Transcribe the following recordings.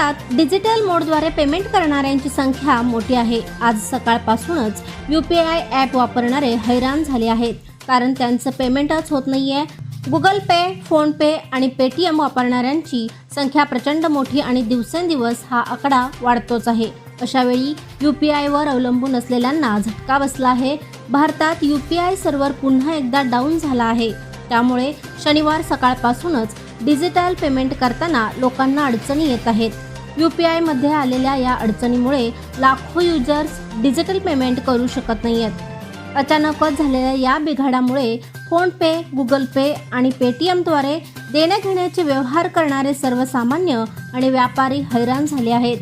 भारतात डिजिटल मोडद्वारे पेमेंट करणाऱ्यांची संख्या मोठी आहे. आज सकाळपासूनच यू पी आय ॲप वापरणारे हैराण झाले आहेत. कारण त्यांचं पेमेंटच होत नाही आहे गुगल पे फोनपे आणि पेटीएम वापरणाऱ्यांची संख्या प्रचंड मोठी आणि दिवसेंदिवस हा आकडा वाढतोच आहे. अशावेळी यू पी आयवर अवलंबून असलेल्यांना झटका बसला आहे. भारतात यू पी आय सर्व्हर पुन्हा एकदा डाऊन झाला आहे. त्यामुळे शनिवार सकाळपासूनच डिजिटल पेमेंट करताना लोकांना अडचणी येत आहेत. यू पी आयमध्ये आलेल्या या अडचणीमुळे लाखो युजर्स डिजिटल पेमेंट करू शकत नाही आहेत अचानकच झालेल्या या बिघाडामुळे फोनपे गुगल पे आणि पेटीएमद्वारे देण्याघेण्याचे व्यवहार करणारे सर्वसामान्य आणि व्यापारी हैराण झाले आहेत.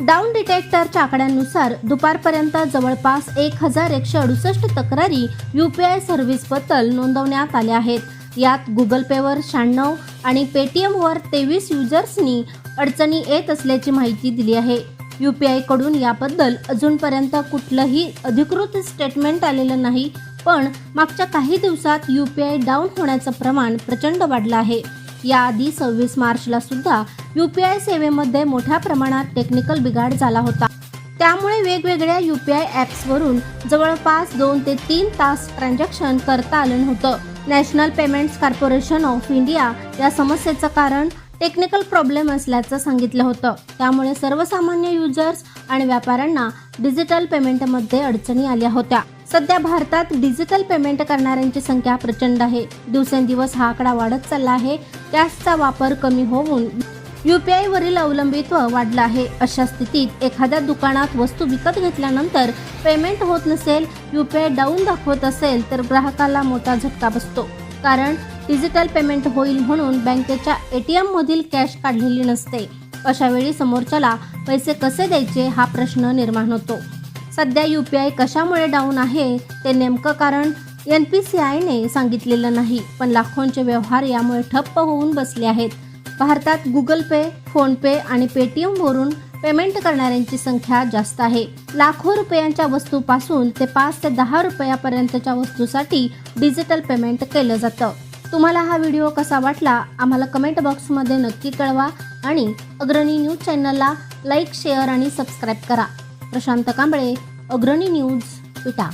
डाऊन डिटेक्टरच्या आकड्यांनुसार दुपारपर्यंत जवळपास एक हजार एकशे अडुसष्ट तक्रारी यू पी आय सर्व्हिसबद्दल नोंदवण्यात आल्या आहेत. यात गुगल पेवर शहाण्णव आणि पेटीएमवर तेवीस युजर्सनी अडचणी येत असल्याची माहिती दिली आहे. यू पी आयकडून याबद्दल अजूनपर्यंत कुठलंही अधिकृत स्टेटमेंट आलेलं नाही पण मागच्या काही दिवसात यू पी आय डाऊन होण्याचं प्रमाण प्रचंड वाढलं आहे. याआधी सव्वीस मार्चला सुद्धा यू पी आय सेवेमध्ये मोठ्या प्रमाणात टेक्निकल बिघाड झाला होता. त्यामुळे वेगवेगळ्या यू पी आय ॲप्सवरून जवळपास दोन ते तीन तास ट्रान्झॅक्शन करता आलं नव्हतं. National payments corporation of India या समस्येचं कारण टेक्निकल प्रॉब्लेम असल्याचं सांगितलं होतं. त्यामुळे सर्वसामान्य युजर्स आणि व्यापाऱ्यांना डिजिटल पेमेंटमध्ये अडचणी आल्या होत्या. सध्या भारतात डिजिटल पेमेंट करणाऱ्यांची संख्या प्रचंड आहे. दिवसेंदिवस हा आकडा वाढत चालला आहे. कॅशचा वापर कमी होऊन यू पी आयवरील अवलंबित्व वाढलं आहे. अशा स्थितीत एखाद्या दुकानात वस्तू विकत घेतल्यानंतर पेमेंट होत नसेल यू पी आय डाऊन दाखवत असेल तर ग्राहकाला मोठा झटका बसतो. कारण डिजिटल पेमेंट होईल म्हणून बँकेच्या ए टी एममधील कॅश काढलेली नसते. अशा वेळी समोरच्याला पैसे कसे द्यायचे हा प्रश्न निर्माण होतो. सध्या यू पी आय कशामुळे डाऊन आहे ते नेमकं कारण एन पी सी आयने सांगितलेलं नाही पण लाखोंचे व्यवहार यामुळे ठप्प होऊन बसले आहेत. भारतात गुगल पे फोनपे आणि पेटीएमवरून पेमेंट करणाऱ्यांची संख्या जास्त आहे. लाखो रुपयांच्या वस्तूपासून ते पाच ते दहा रुपयापर्यंतच्या वस्तूसाठी डिजिटल पेमेंट केलं जातं. तुम्हाला हा व्हिडिओ कसा वाटला आम्हाला कमेंट बॉक्समध्ये नक्की कळवा आणि अग्रणी न्यूज चॅनलला लाईक शेअर आणि सबस्क्राईब करा. प्रशांत कांबळे अग्रणी न्यूज विटा.